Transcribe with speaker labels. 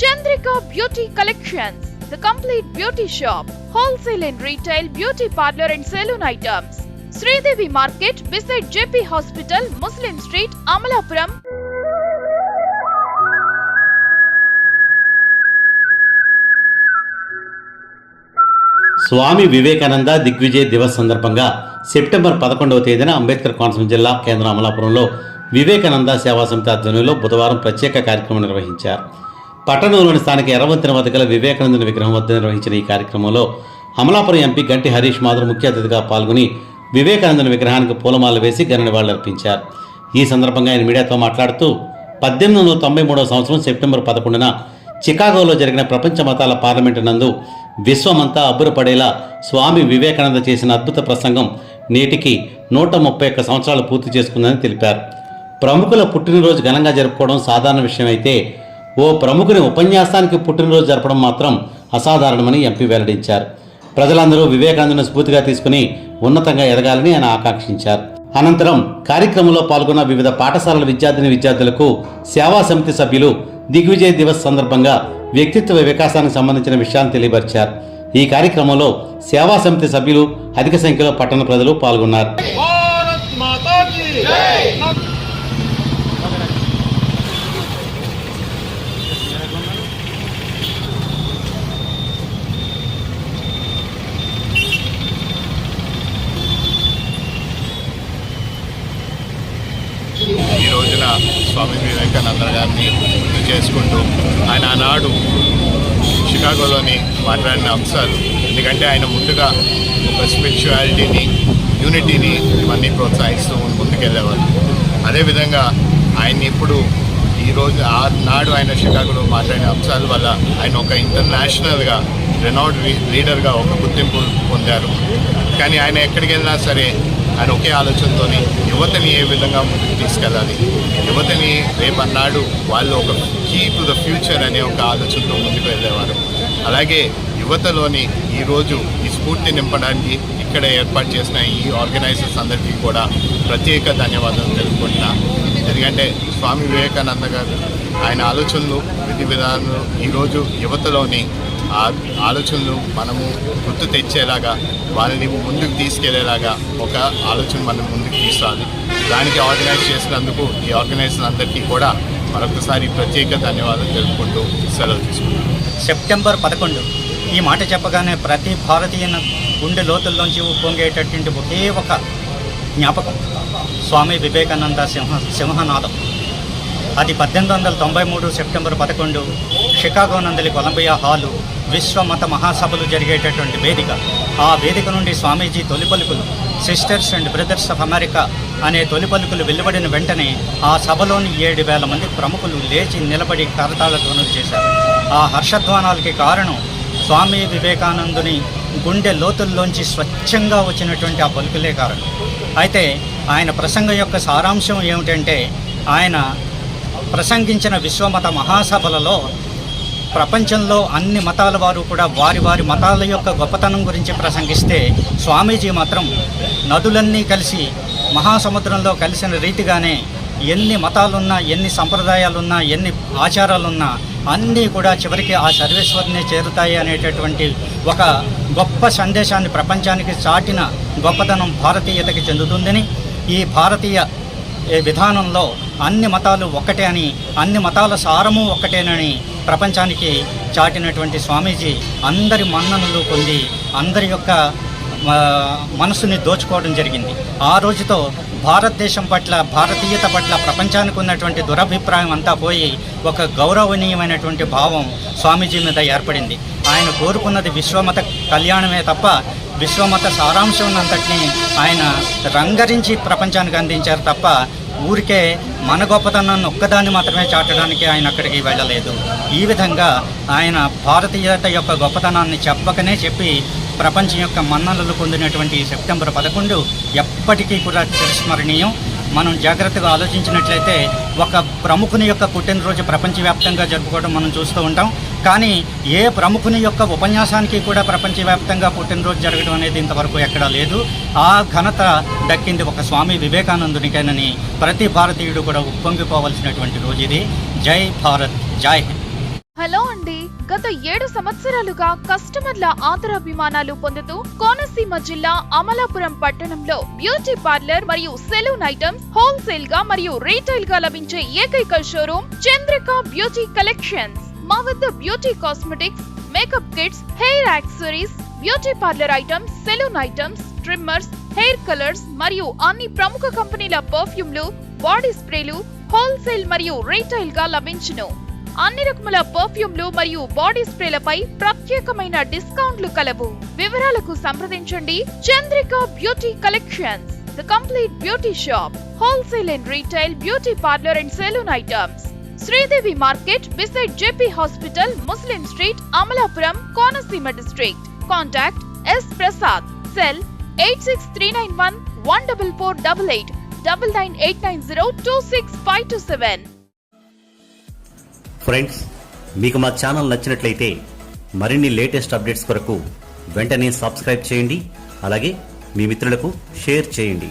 Speaker 1: Chandrika beauty collections beauty shop wholesale and beauty parlour and salon items. Sridevi market beside hospital Muslim street Amalapuram.
Speaker 2: Swami Vivekananda Digvijay Divas సందర్భంగా September పదకొండవ తేదీన అంబేద్కర్ కోనసీమ జిల్లా కేంద్ర అమలాపురంలో వివేకానంద సేవా సమితి ఆధ్వర్యంలో బుధవారం ప్రత్యేక కార్యక్రమం నిర్వహించారు. పట్టణంలోని స్థానిక ఎర్రవంతిన వద్ద గల వివేకానందుని విగ్రహం వద్ద నిర్వహించిన ఈ కార్యక్రమంలో అమలాపురం ఎంపీ గంటి హరీష్ మాధుర్ ముఖ్య అతిథిగా పాల్గొని వివేకానందుని విగ్రహానికి పూలమాల వేసి ఘన నివాళులర్పించారు ఈ సందర్భంగా ఆయన మీడియాతో మాట్లాడుతూ పద్దెనిమిది వందల తొంభై మూడవ సంవత్సరం సెప్టెంబర్ పదకొండున చికాగోలో జరిగిన ప్రపంచ మతాల పార్లమెంటు నందు విశ్వమంతా అబ్బురపడేలా స్వామి వివేకానంద చేసిన అద్భుత ప్రసంగం నేటికి నూట ముప్పై ఒక్క సంవత్సరాలు పూర్తి చేసుకుందని తెలిపారు. ప్రముఖుల పుట్టినరోజు ఘనంగా జరుపుకోవడం సాధారణ విషయమైతే ఓ ప్రముఖుని ఉపన్యాసానికి పుట్టినరోజు జరపడం మాత్రం అసాధారణమని ఎంపీ వెల్లడించారు. ప్రజలందరూ వివేకానందను స్ఫూర్తిగా తీసుకుని ఉన్నతంగా ఎదగాలని ఆయన ఆకాంక్షించారు. అనంతరం కార్యక్రమంలో పాల్గొన్న వివిధ పాఠశాలల విద్యార్థిని విద్యార్థులకు సేవా సమితి సభ్యులు దిగ్విజయ్ దివస్ సందర్భంగా వ్యక్తిత్వ వికాసానికి సంబంధించిన విషయాన్ని తెలియపరిచారు. ఈ కార్యక్రమంలో సేవా సమితి సభ్యులు అధిక సంఖ్యలో పట్టణ ప్రజలు పాల్గొన్నారు.
Speaker 3: రోజున స్వామి వివేకానంద గారిని గుర్తు చేసుకుంటూ ఆయన ఆనాడు షికాగోలోని మాట్లాడిన అంశాలు. ఎందుకంటే ఆయన ముందుగా ఒక స్పిరిచువాలిటీని యూనిటీని ఇవన్నీ ప్రోత్సహిస్తూ ముందుకెళ్ళేవారు. అదేవిధంగా ఆయన్ని ఇప్పుడు ఈరోజు ఆ నాడు ఆయన షికాగోలో మాట్లాడిన అంశాల వల్ల ఆయన ఒక ఇంటర్నేషనల్గా రెనౌడ్ లీడర్గా ఒక గుర్తింపు పొందారు. కానీ ఆయన ఎక్కడికి వెళ్ళినా సరే ఆయన ఒకే ఆలోచనతో యువతని ఏ విధంగా ముందుకు తీసుకెళ్ళాలి? యువతని రేపన్నాడు వాళ్ళు ఒక కీ టు ద ఫ్యూచర్ అనే ఒక ఆలోచనతో ముందుకు వెళ్ళేవారు. అలాగే యువతలోని ఈరోజు ఈ స్ఫూర్తి నింపడానికి ఇక్కడ ఏర్పాటు చేసిన ఈ ఆర్గనైజర్స్ అందరికీ కూడా ప్రత్యేక ధన్యవాదాలు తెలుపుకుంటున్నా. ఎందుకంటే స్వామి వివేకానంద గారు ఆయన ఆలోచనలు విధి విధానాలు ఈరోజు యువతలోని ఆలోచనలు మనము గుర్తు తెచ్చేలాగా వాళ్ళని ముందుకు తీసుకెళ్ళేలాగా ఒక ఆలోచన మనం ముందుకు తీసుకురాలి దానికి ఆర్గనైజ్ చేసినందుకు ఈ ఆర్గనైజర్ అందరికీ కూడా మరొకసారి ప్రత్యేక ధన్యవాదాలు తెలుపుకుంటూ సెలవు తీసుకున్నాను
Speaker 4: సెప్టెంబర్ పదకొండు. ఈ మాట చెప్పగానే ప్రతి భారతీయ గుండె లోతుల్లోంచి ఉప్పొంగేటటువంటి ఒకే ఒక జ్ఞాపకం. స్వామి వివేకానంద సింహ సింహనాథం అది పద్దెనిమిది వందల తొంభై మూడు సెప్టెంబర్ పదకొండు షికాగో నందలి కొలంబియా హాలు విశ్వ మత మహాసభలు జరిగేటటువంటి వేదిక. ఆ వేదిక నుండి స్వామీజీ తొలి పలుకులు sisters and brothers of America అనే తొలి పలుకులు వెలువడిన వెంటనే ఆ సభలోని ఏడు వేల మంది ప్రముఖులు లేచి నిలబడి కరతాళ ధ్వనులు చేశారు. ఆ హర్షధ్వానాలకి కారణం స్వామి వివేకానందుని గుండె లోతుల్లోంచి స్వచ్ఛంగా వచ్చినటువంటి ఆ పలుకులే కారణం. అయితే ఆయన ప్రసంగం యొక్క సారాంశం ఏమిటంటే ఆయన ప్రసంగించిన విశ్వమత మహాసభలలో ప్రపంచంలో అన్ని మతాల వారు కూడా వారి వారి మతాల యొక్క గొప్పతనం గురించి ప్రసంగిస్తే స్వామీజీ మాత్రం నదులన్నీ కలిసి మహాసముద్రంలో కలిసిన రీతిగానే ఎన్ని మతాలున్నా ఎన్ని సంప్రదాయాలున్నా ఎన్ని ఆచారాలున్నా అన్నీ కూడా చివరికి ఆ సర్వేశ్వరినే చేరుతాయి అనేటటువంటి ఒక గొప్ప సందేశాన్ని ప్రపంచానికి చాటిన గొప్పతనం భారతీయతకి చెందుతుందని ఈ భారతీయ విధానంలో అన్ని మతాలు ఒక్కటే అని అన్ని మతాల సారము ఒక్కటేనని ప్రపంచానికి చాటినటువంటి స్వామీజీ అందరి మన్ననలు పొంది అందరి యొక్క మనసుని దోచుకోవడం జరిగింది. ఆ రోజుతో భారతదేశం పట్ల భారతీయత పట్ల ప్రపంచానికి ఉన్నటువంటి దురభిప్రాయం అంతా పోయి ఒక గౌరవనీయమైనటువంటి భావం స్వామీజీ మీద ఏర్పడింది. ఆయన కోరుకున్నది విశ్వమత కళ్యాణమే తప్ప విశ్వమత సారాంశం అంతటిని ఆయన రంగరించి ప్రపంచానికి అందించారు తప్ప ఊరికే మన గొప్పతనాన్ని ఒక్కదాన్ని మాత్రమే చాటడానికి ఆయన అక్కడికి వెళ్ళలేదు. ఈ విధంగా ఆయన భారతీయత యొక్క గొప్పతనాన్ని చెప్పకనే చెప్పి ప్రపంచం యొక్క మన్ననలు పొందినటువంటి సెప్టెంబర్ పదకొండు ఎప్పటికీ కూడా చిరస్మరణీయం. మనం జాగ్రత్తగా ఆలోచించినట్లయితే ఒక ప్రముఖుని యొక్క పుట్టినరోజు ప్రపంచవ్యాప్తంగా జరుపుకోవడం మనం చూస్తూ ఉంటాం. కానీ ఏ ప్రముఖుని యొక్క ఉపన్యాసానికి కూడా ప్రపంచవ్యాప్తంగా పుట్టినరోజు జరగడం అనేది ఇంతవరకు ఎక్కడా లేదు. ఆ ఘనత దక్కింది ఒక స్వామి వివేకానందునికేనని ప్రతి భారతీయుడు కూడా ఉప్పొంగిపోవలసినటువంటి రోజు ఇది. జై భారత్ జై హింద్.
Speaker 1: హలో అండి. గత ఏడు సంవత్సరాలుగా కస్టమర్ల ఆదరాభిమానాలు పొందుతూ కోనసీమ జిల్లా అమలాపురం పట్టణంలో బ్యూటీ పార్లర్ మరియు సెలూన్ ఐటమ్స్ హోల్సేల్గా మరియు రీటైల్గా లభించే ఏకైక షోరూమ్ చంద్రిక బ్యూటీ కలెక్షన్స్. మా వద్ద beauty cosmetics makeup kits hair accessories beauty parlour items salon items trimmers hair colours మరియు అన్ని ప్రముఖ కంపెనీల పర్ఫ్యూమ్లు బాడీ స్ప్రేలు హోల్సేల్ మరియు రీటైల్గా లభించును. అన్ని రకముల పర్ఫ్యూమ్లు మరియు బాడీ స్ప్రేలపై ప్రత్యేకమైన డిస్కౌంట్లు కలవు. వివరాలకు సంప్రదించండి Chandrika beauty collections the complete beauty shop wholesale and retail beauty parlour and salon items Sridevi market beside JP hospital Muslim street Amalapuram Konaseema district. Contact S Prasad. Cell eight six three nine one one double four double eight double nine eight nine zero two six five two seven.
Speaker 5: Friends మీకు మా channel నచ్చినట్లయితే మరిన్ని latest updates కొరకు వెంటనే subscribe చేయండి అలాగే మీ మిత్రులకు share చేయండి.